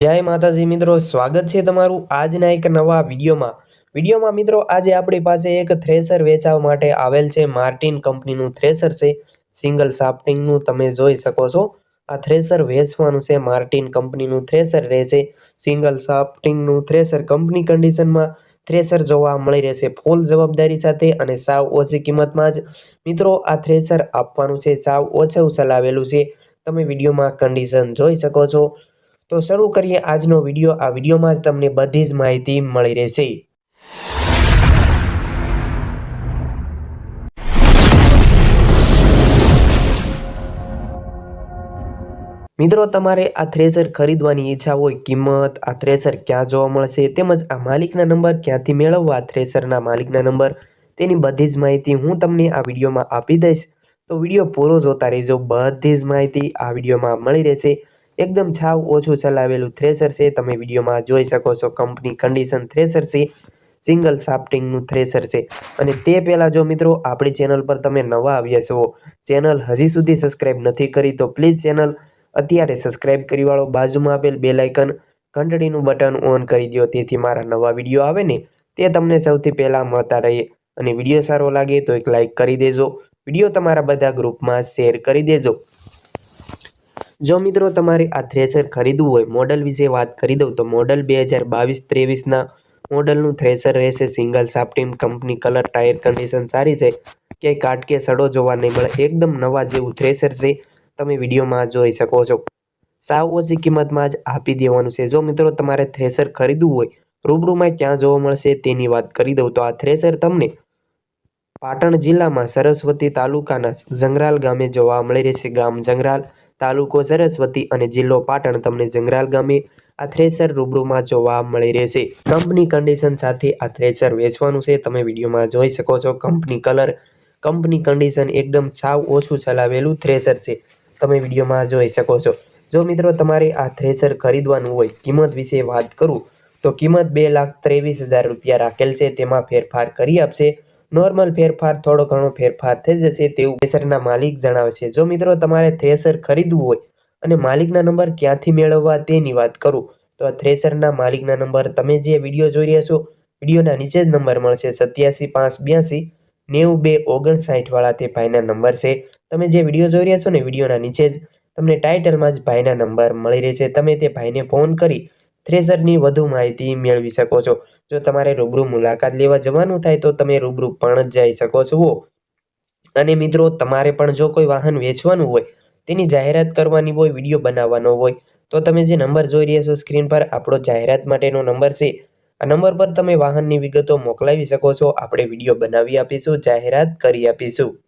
જય માતાજી મિત્રો, સ્વાગત છે તમારું આજના એક નવા વિડીયોમાં. વિડીયોમાં મિત્રો, આજે આપણી પાસે એક થ્રેસર વેચાવા માટે આવેલ છે માર્ટિન કંપનીનું થ્રેસર છે. સિંગલ સાફ્ટિંગનું તમે જોઈ શકો છો. આ થ્રેસર વેચવાનું છે માર્ટિન કંપનીનું થ્રેસર રહેશે. સિંગલ સાફ્ટિંગનું થ્રેસર કંપની કન્ડિશનમાં થ્રેસર જોવા મળી રહેશે ફૂલ જવાબદારી સાથે અને સાવ ઓછી કિંમતમાં જ. મિત્રો, આ થ્રેસર આપવાનું છે, સાવ ઓછું ચલાવેલું છે. તમે વિડીયોમાં કન્ડિશન જોઈ શકો છો. તો શરૂ કરીએ આજનો વીડિયો. આ વિડીયોમાં જ તમને બધી જ માહિતી મળી રહેશે. મિત્રો, તમારે આ થ્રેસર ખરીદવાની ઈચ્છા હોય, કિંમત, આ થ્રેસર ક્યાં જોવા મળશે, તેમજ આ માલિકના નંબર ક્યાંથી મેળવવા થ્રેસરના માલિકના નંબર, તેની બધી જ માહિતી હું તમને આ વિડીયોમાં આપી દઈશ. તો વીડિયો પૂરો જોતા રહેજો, બધી જ માહિતી આ વિડીયોમાં મળી રહેશે. એકદમ છાવ ઓછું ચલાવેલું થ્રેસર છે. તમે વિડીયોમાં જોઈ શકો છો કંપની કન્ડિશન થ્રેસર છે. સિંગલ સાફ્ટિંગનું થ્રેસર છે. અને તે પહેલાં જો મિત્રો, આપણી ચેનલ પર તમે નવા આવ્યા છો ચેનલ હજી સુધી સબસ્ક્રાઈબ નથી કરી, તો પ્લીઝ ચેનલ અત્યારે સબસ્ક્રાઇબ કરી વાળો. બાજુમાં આપેલ બે લાઇકન ઘંટડીનું બટન ઓન કરી દો તેથી મારા નવા વીડિયો આવે ને, તે તમને સૌથી પહેલાં મળતા રહે. અને વીડિયો સારો લાગે તો એક લાઇક કરી દેજો. વીડિયો તમારા બધા ગ્રુપમાં શેર કરી દેજો. જો મિત્રો તમારે આ થ્રેસર ખરીદવું હોય મોડલ વિશે વાત કરી દઉં તો મોડલ બે હજાર બાવીસ ત્રેવીસના મોડલનું થ્રેસર રહેશે. સિંગલ સાફ્ટીમ કંપની કલર ટાયર કન્ડિશન સારી છે. ક્યાંય કાટ કે સડો જોવા નહીં મળે. એકદમ નવા જેવું થ્રેસર છે. તમે વિડીયોમાં જોઈ શકો છો. સાવ ઓછી કિંમતમાં જ આપી દેવાનું છે. જો મિત્રો તમારે થ્રેસર ખરીદવું હોય, રૂબરૂમાં ક્યાં જોવા મળશે તેની વાત કરી દઉં. તો આ થ્રેસર તમને પાટણ જિલ્લામાં સરસ્વતી તાલુકાના જંગરાલ ગામે જોવા મળી રહેશે. ગામ જંગરાલ. તાલુકો સરસ્વતી અને જિલ્લો પાટણ તમને જંગરાલ ગામે આ થ્રેસર રૂબરૂમાં જોવા મળી રહેશે. કંપની કન્ડિશન સાથે આ થ્રેસર વેચવાનું છે. તમે વિડીયોમાં જોઈ શકો છો કંપની કલર કંપની કન્ડિશન એકદમ સાવ ઓછું ચલાવેલું થ્રેસર છે. તમે વિડીયોમાં જોઈ શકો છો. જો મિત્રો તમારે આ થ્રેસર ખરીદવાનું હોય, કિંમત વિશે વાત કરું, તો કિંમત બે લાખ ત્રેવીસ હજાર રૂપિયા રાખેલ છે. તેમાં ફેરફાર કરી આપશે. નોર્મલ ફેરફાર, થોડો ઘણો ફેરફાર થઈ જશે તેવું થ્રેસરના માલિક જણાવે છે. જો મિત્રો તમારે થ્રેસર ખરીદવું હોય અને માલિકના નંબર ક્યાંથી મેળવવા તેની વાત કરું, તો આ થ્રેસરના માલિકના નંબર તમે જે વીડિયો જોઈ રહ્યા છો, વિડીયોના નીચે જ નંબર મળશે. સત્યાસી, પાંચ, બ્યાસી, નેવું, બે, ઓગણસાઠ વાળા તે ભાઈના નંબર છે. તમે જે વીડિયો જોઈ રહ્યા છો ને વિડીયોના નીચે જ તમને ટાઇટલમાં જ ભાઈના નંબર મળી રહેશે. તમે તે ભાઈને ફોન કરી થ્રેસરની વધુ માહિતી મેળવી શકો છો. જો તમારે રૂબરૂ મુલાકાત લેવા જવાનું થાય તો તમે રૂબરૂ પણ જઈ શકો છો. અને મિત્રો, તમારે પણ જો કોઈ વાહન વેચવાનું હોય, તેની જાહેરાત કરવાની હોય, વીડિયો બનાવવાનો હોય, તો તમે જે નંબર જોઈ રહ્યા છો સ્ક્રીન પર, આપણો જાહેરાત માટેનો નંબર છે. આ નંબર પર તમે વાહનની વિગતો મોકલાવી શકો છો. આપણે વીડિયો બનાવી આપીશું, જાહેરાત કરી આપીશું.